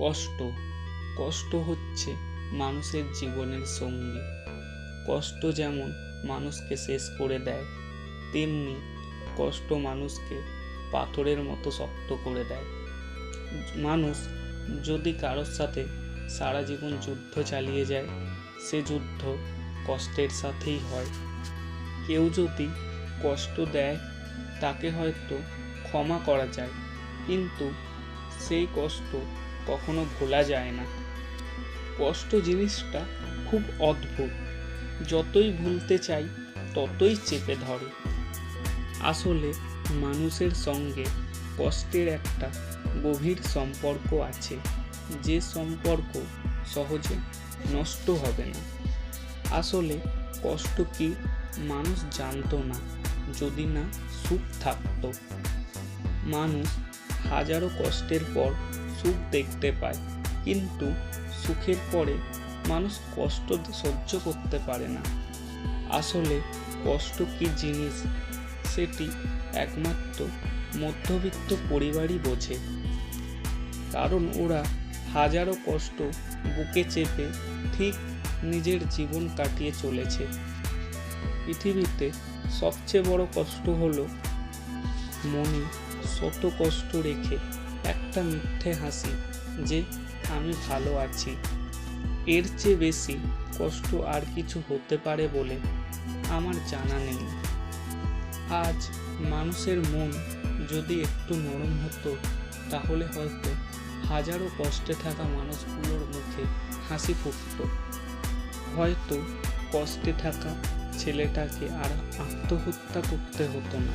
কষ্ট কষ্ট হচ্ছে মানুষের জীবনের সঙ্গী। কষ্ট যেমন মানুষকে শেষ করে দেয়, তেমনি কষ্ট মানুষকে পাথরের মতো শক্ত করে দেয়। মানুষ যদি কারোর সাথে সারা জীবন যুদ্ধ চালিয়ে যায়, সে যুদ্ধ কষ্টের সাথেই হয়। কেউ যদি কষ্ট দেয়, তাকে হয়তো ক্ষমা করা যায়, কিন্তু সেই কষ্ট কখনো ভোলা যায় না। কষ্ট জিনিসটা খুব অদ্ভুত। যতই ভুলতে চাই, ততই চেপে ধরে। আসলে মানুষের সঙ্গে কষ্টের একটা গভীর সম্পর্ক আছে। যে সম্পর্ক সহজে নষ্ট হবে না। আসলে কষ্ট কি মানুষ জানতো না, যদি না সুখ থাকতো। মানুষ হাজারো কষ্টের পর সুখ দেখতে পায়। কিন্তু সুখের পরে মানুষ কষ্ট সহ্য করতে পারে না। আসলে কষ্ট কি জিনিস? সেটি একমাত্র মধ্যবিত্ত পরিবারই বোঝে। কারণ ওরা হাজারো কষ্ট বুকে চেপে ঠিক নিজের জীবন কাটিয়ে চলেছে। পৃথিবীতে সবচেয়ে বড় কষ্ট হলো মনে শত কষ্ট রেখে একটা মিথ্যে হাসি যে আমি ভালো আছি। এর চেয়ে বেশি কষ্ট আর কিছু হতে পারে বলে আমার জানা নেই। আজ মানুষের মন যদি একটু নরম হতো, তাহলে হয়তো হাজারো কষ্টে থাকা মানুষগুলোর মুখে হাসি ফুটত। হয়তো কষ্টে থাকা ছেলেটাকে আর আত্মহত্যা করতে হতো না।